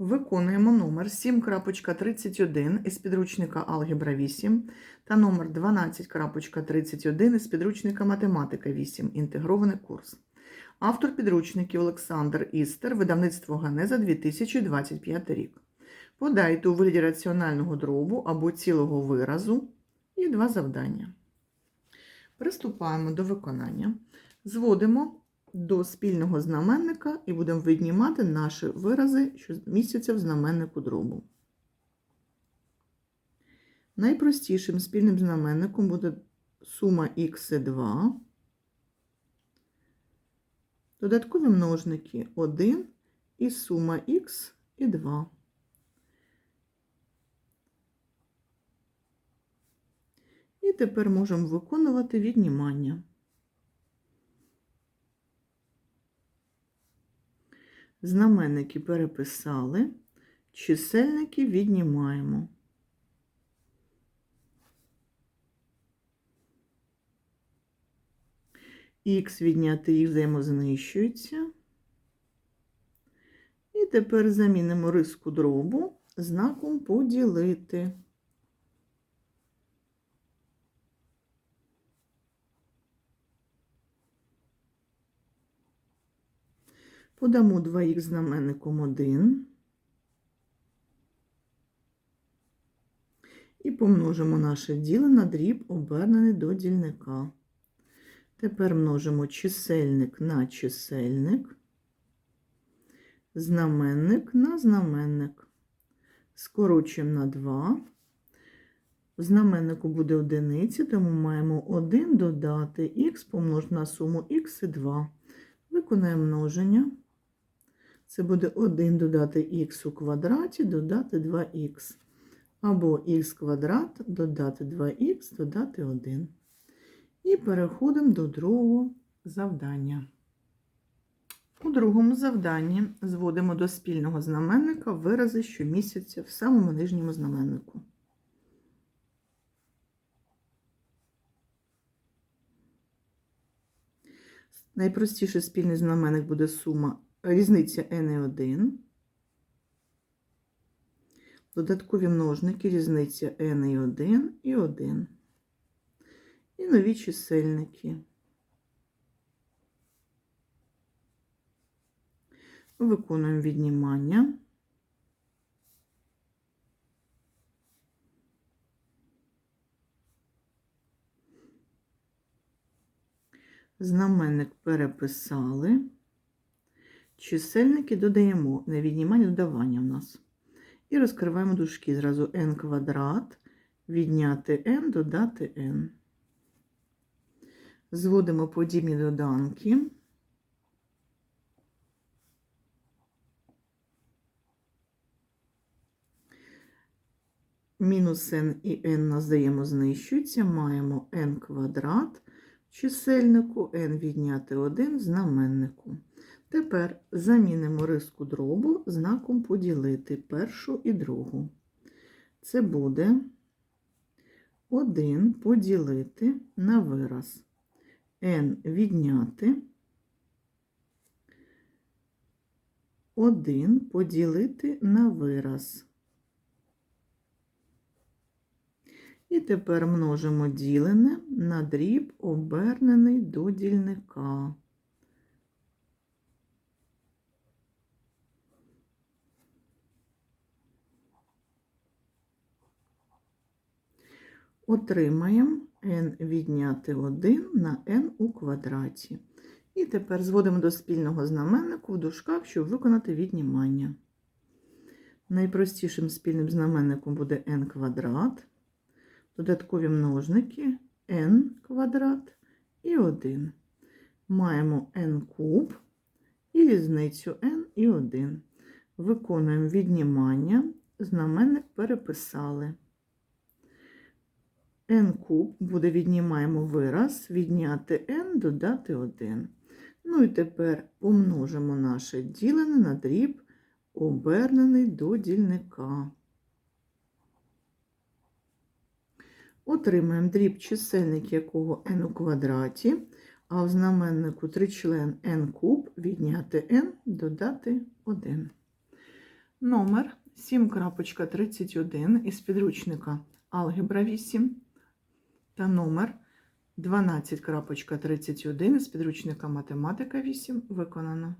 Виконуємо номер 7.31 із підручника Алгебра 8 та номер 12.31 із підручника Математика 8. Інтегрований курс. Автор підручників Олександр Істер, видавництво Ганеза 2025 рік. Подайте у вигляді раціонального дробу або цілого виразу і два завдання. Приступаємо до виконання. Зводимо до спільного знаменника і будемо віднімати наші вирази, що містяться в знаменнику дробу. Найпростішим спільним знаменником буде сума х і 2, додаткові множники 1 і сума х і 2. І тепер можемо виконувати віднімання. Знаменники переписали, чисельники віднімаємо. Х відняти їх взаємознищуються. І тепер замінимо риску дробу знаком поділити. Подамо 2х знаменником 1 і помножимо наше діло на дріб, обернений до дільника. Тепер множимо чисельник на чисельник, знаменник на знаменник. Скорочуємо на 2. В знаменнику буде одиниці, тому маємо 1 додати х помножити на суму х і 2. Виконаємо множення. Це буде 1 додати х у квадраті, додати 2х. Або х квадрат, додати 2х, додати 1. І переходимо до другого завдання. У другому завданні зводимо до спільного знаменника вирази, що містяться в самому нижньому знаменнику. Найпростіший спільний знаменник буде сума різниця n і 1. Додаткові множники різниця n і 1 і 1. І нові чисельники. Виконуємо віднімання. Знаменник переписали. Чисельники додаємо на віднімання додавання в нас. І розкриваємо дужки. Зразу n квадрат, відняти n, додати n. Зводимо подібні доданки. Мінус n і n нас даємо знищуються. Маємо n квадрат чисельнику, n відняти 1 в знаменнику. Тепер замінимо риску дробу знаком поділити першу і другу. Це буде 1 поділити на вираз n відняти 1 поділити на вираз. І тепер множимо ділене на дріб, обернений до дільника. Отримаємо n відняти 1 на n у квадраті. І тепер зводимо до спільного знаменнику в дужках, щоб виконати віднімання. Найпростішим спільним знаменником буде n квадрат, додаткові множники n квадрат і 1. Маємо n куб і різницю n і 1. Виконуємо віднімання, знаменник переписали n куб буде віднімаємо вираз, відняти n, додати 1. Ну і тепер помножимо наше ділене на дріб, обернений до дільника. Отримаємо дріб чисельник якого n у квадраті, а в знаменнику тричлен n куб відняти n додати 1. Номер 7.31 із підручника Алгебра 8 та номер 12.31 із підручника Математика 8 виконано.